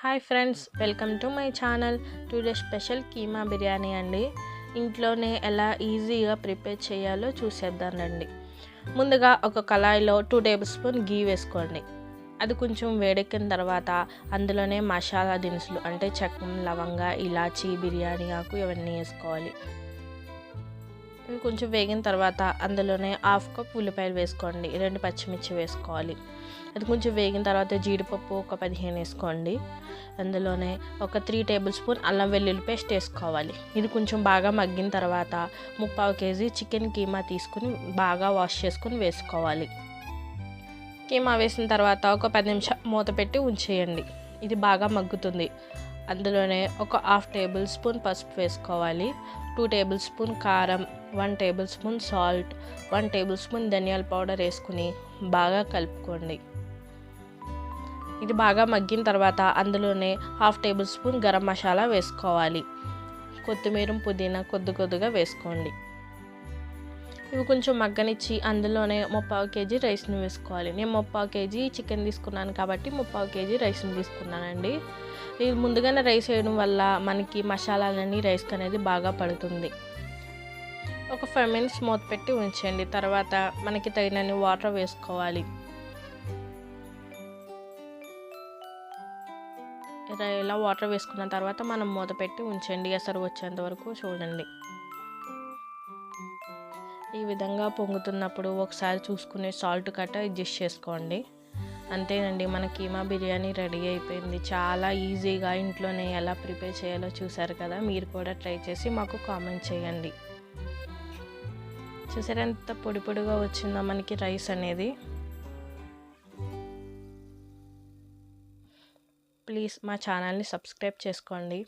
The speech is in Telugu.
Hi friends welcome to my channel. Today special keema biryani అండి. ఇంట్లోనే ఎలా ఈజీగా ప్రిపేర్ చేయాలో చూసేద్దానండి ముందుగా ఒక కళాయిలో టూ టేబుల్ స్పూన్ గీ వేసుకోండి. అది కొంచెం వేడెక్కిన తర్వాత అందులోనే మసాలా దినుసులు అంటే చక్కం లవంగ ఇలాచీ బిర్యానీ ఆకు ఇవన్నీ వేసుకోవాలి. ఇవి కొంచెం వేగిన తర్వాత అందులోనే హాఫ్ కప్ ఉల్లిపాయలు వేసుకోండి. రెండు పచ్చిమిర్చి వేసుకోవాలి. అది కొంచెం వేగిన తర్వాత జీడిపప్పు ఒక పదిహేను వేసుకోండి. అందులోనే ఒక త్రీ టేబుల్ స్పూన్ అల్లం వెల్లుల్లి పేస్ట్ వేసుకోవాలి. ఇది కొంచెం బాగా మగ్గిన తర్వాత ముప్పావు కేజీ చికెన్ కీమా తీసుకుని బాగా వాష్ చేసుకుని వేసుకోవాలి. కీమా వేసిన తర్వాత ఒక పది నిమిషం మూత పెట్టి ఉంచేయండి. ఇది బాగా మగ్గుతుంది. అందులోనే ఒక హాఫ్ టేబుల్ స్పూన్ పసుపు వేసుకోవాలి టూ టేబుల్ స్పూన్ కారం one tablespoon salt one tablespoon ధనియాల పౌడర్ వేసుకుని బాగా కలుపుకోండి. ఇది బాగా మగ్గిన తర్వాత అందులోనే half tablespoon garam masala వేసుకోవాలి. కొత్తిమీర పుదీనా కొద్ది కొద్దిగా వేసుకోండి. ఇవి కొంచెం మగ్గనిచ్చి అందులోనే ముప్పావు కేజీ రైస్ని వేసుకోవాలి. నేను ముప్పావు కేజీ చికెన్ తీసుకున్నాను కాబట్టి ముప్పావు కేజీ రైస్ని తీసుకున్నానండి. ఇది ముందుగానే రైస్ వేయడం వల్ల మనకి మసాలాలన్నీ రైస్కి అనేది బాగా పడుతుంది. ఒక ఫైవ్ మినిట్స్ మూత పెట్టి ఉంచండి. తర్వాత మనకి తగినన్ని వాటర్ వేసుకోవాలి. ఇలా వాటర్ వేసుకున్న తర్వాత మనం మూత పెట్టి ఉంచండి. ఎసరు వచ్చేంత వరకు చూడండి. ఈ విధంగా పొంగుతున్నప్పుడు ఒకసారి చూసుకుని సాల్ట్ కట్ట అడ్జస్ట్ చేసుకోండి. అంతేనండి మన కీమా బిర్యానీ రెడీ అయిపోయింది. చాలా ఈజీగా ఇంట్లోనే ఎలా ప్రిపేర్ చేయాలో చూసారు కదా? మీరు కూడా ట్రై చేసి మాకు కామెంట్ చేయండి. చూసారు ఎంత పొడి పొడిగా వచ్చిందో మనకి రైస్ అనేది. ప్లీజ్ మా ఛానల్ని సబ్స్క్రైబ్ చేసుకోండి.